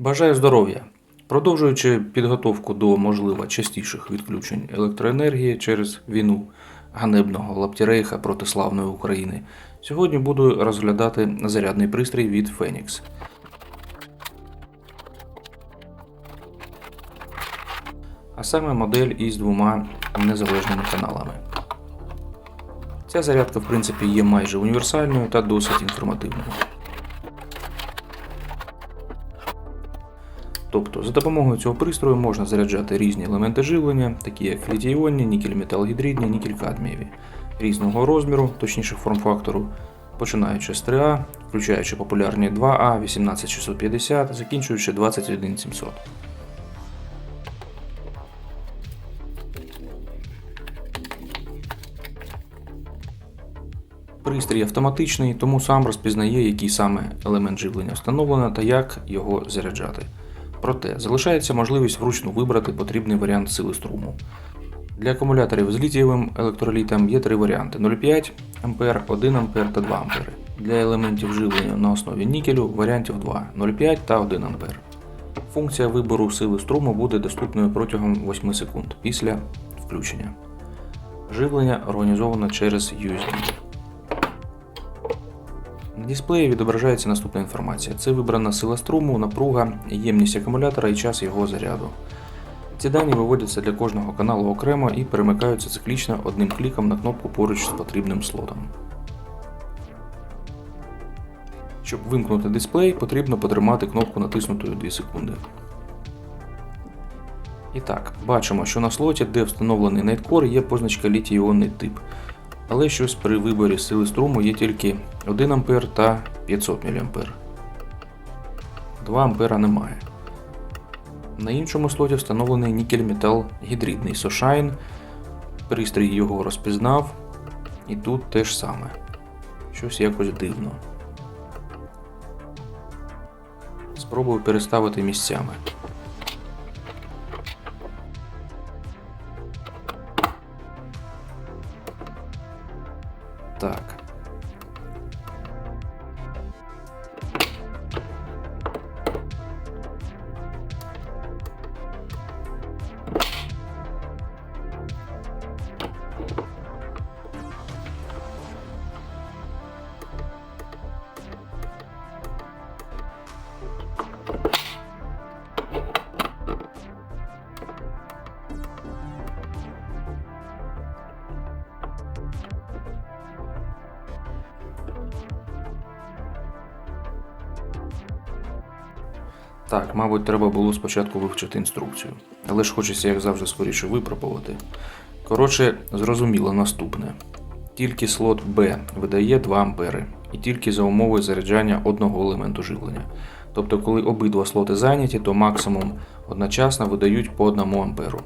Бажаю здоров'я! Продовжуючи підготовку до можливо частіших відключень електроенергії через війну ганебного лаптірейха проти славної України, сьогодні буду розглядати зарядний пристрій від Phoenix. А саме модель із двома незалежними каналами. Ця зарядка, в принципі, є майже універсальною та досить інформативною. Тобто, за допомогою цього пристрою можна заряджати різні елементи живлення, такі як літій-іонні, нікель-металгідридні, нікель-кадмієві, різного розміру, точніше форм-фактору, починаючи з 3А, включаючи популярні 2А, 18650, закінчуючи 21700. Пристрій автоматичний, тому сам розпізнає, який саме елемент живлення встановлено та як його заряджати. Проте залишається можливість вручну вибрати потрібний варіант сили струму. Для акумуляторів з літієвим електролітом є три варіанти: 0,5 А, 1 А та 2 А. Для елементів живлення на основі нікелю варіантів 2 0,5 та 1 А. Функція вибору сили струму буде доступною протягом 8 секунд після включення. Живлення організовано через USB. Дисплеї відображається наступна інформація: це вибрана сила струму, напруга, ємність акумулятора і час його заряду. Ці дані виводяться для кожного каналу окремо і перемикаються циклічно одним кліком на кнопку поруч з потрібним слотом. Щоб вимкнути дисплей, потрібно потримати кнопку натиснутою 2 секунди. І так, бачимо, що на слоті, де встановлений Nightcore, є позначка літій-іонний тип. Але щось при виборі сили струму є тільки 1 А та 500 мА. 2 А немає. На іншому слоті встановлений нікель-метал гідридний Soshine. Пристрій його розпізнав. І тут те ж саме. Щось якось дивно. Спробую переставити місцями. Так, мабуть, треба було спочатку вивчити інструкцію. Але ж хочеться, як завжди, скоріше випробувати. Коротше, зрозуміло наступне. Тільки слот B видає 2 ампери, і тільки за умови заряджання одного елементу живлення. Тобто, коли обидва слоти зайняті, то максимум одночасно видають по 1 амперу.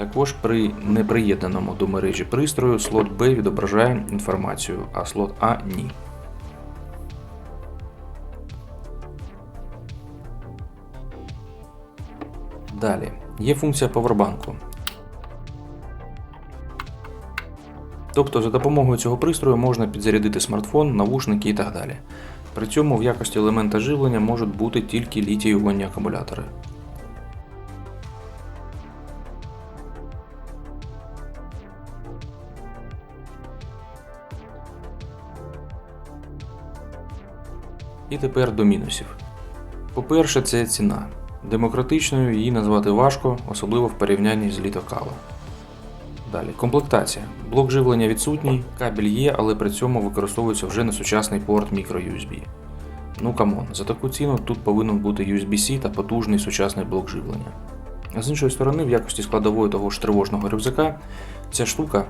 Також при неприєднаному до мережі пристрою слот B відображає інформацію, а слот А ні. Далі є функція повербанку. Тобто за допомогою цього пристрою можна підзарядити смартфон, навушники і так далі. При цьому в якості елемента живлення можуть бути тільки літій-іонні акумулятори. І тепер до мінусів. По-перше, це ціна. Демократичною її назвати важко, особливо в порівнянні з літокава. Далі, комплектація. Блок живлення відсутній, кабель є, але при цьому використовується вже не сучасний порт microUSB. Ну камон, за таку ціну тут повинен бути USB-C та потужний сучасний блок живлення. А з іншої сторони, в якості складової того ж тривожного рюкзака, ця штука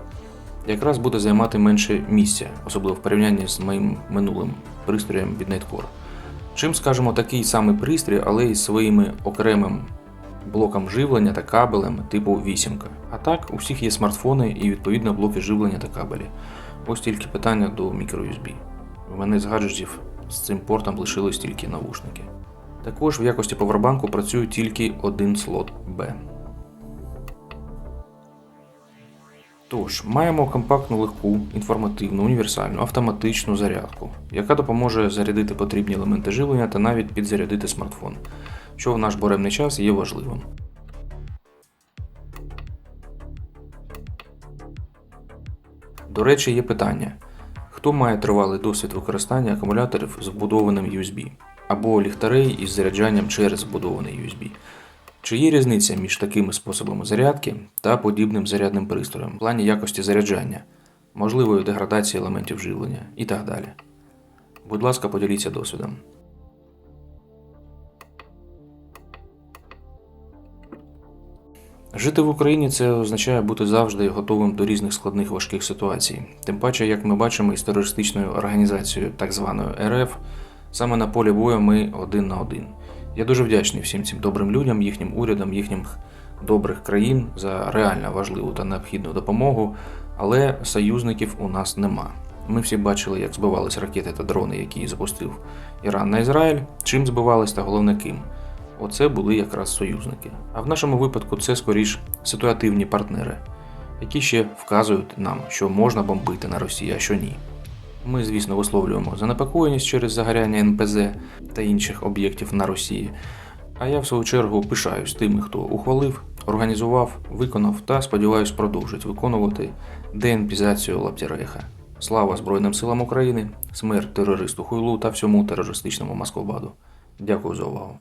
якраз буде займати менше місця, особливо в порівнянні з моїм минулим пристроєм від Nightcore. Чим, скажімо, такий самий пристрій, але із своїми окремим блоком живлення та кабелем типу 8. А так, у всіх є смартфони і відповідно блоки живлення та кабелі. Ось тільки питання до microUSB. В мене з гаджетів з цим портом лишились тільки навушники. Також в якості повербанку працює тільки один слот B. Тож, маємо компактну, легку, інформативну, універсальну, автоматичну зарядку, яка допоможе зарядити потрібні елементи живлення та навіть підзарядити смартфон, що в наш буремний час є важливим. До речі, є питання: хто має тривалий досвід використання акумуляторів з вбудованим USB або ліхтарей із заряджанням через вбудований USB? Чи є різниця між такими способами зарядки та подібним зарядним пристроєм в плані якості заряджання, можливої деградації елементів живлення і так далі? Будь ласка, поділіться досвідом. Жити в Україні це означає бути завжди готовим до різних складних важких ситуацій. Тим паче, як ми бачимо із терористичною організацією так званою РФ, саме на полі бою ми один на один. Я дуже вдячний всім цим добрим людям, їхнім урядам, їхнім добрих країн за реально важливу та необхідну допомогу, але союзників у нас нема. Ми всі бачили, як збивались ракети та дрони, які запустив Іран на Ізраїль, чим збивались та головне ким. Оце були якраз союзники. А в нашому випадку це скоріш ситуативні партнери, які ще вказують нам, що можна бомбити на Росії, а що ні. Ми, звісно, висловлюємо занепокоєність через загоряння НПЗ та інших об'єктів на Росії. А я, в свою чергу, пишаюсь тими, хто ухвалив, організував, виконав та, сподіваюсь, продовжить виконувати деенпізацію Лаптірейха. Слава Збройним силам України, смерть терористу Хуйлу та всьому терористичному Москвабаду. Дякую за увагу.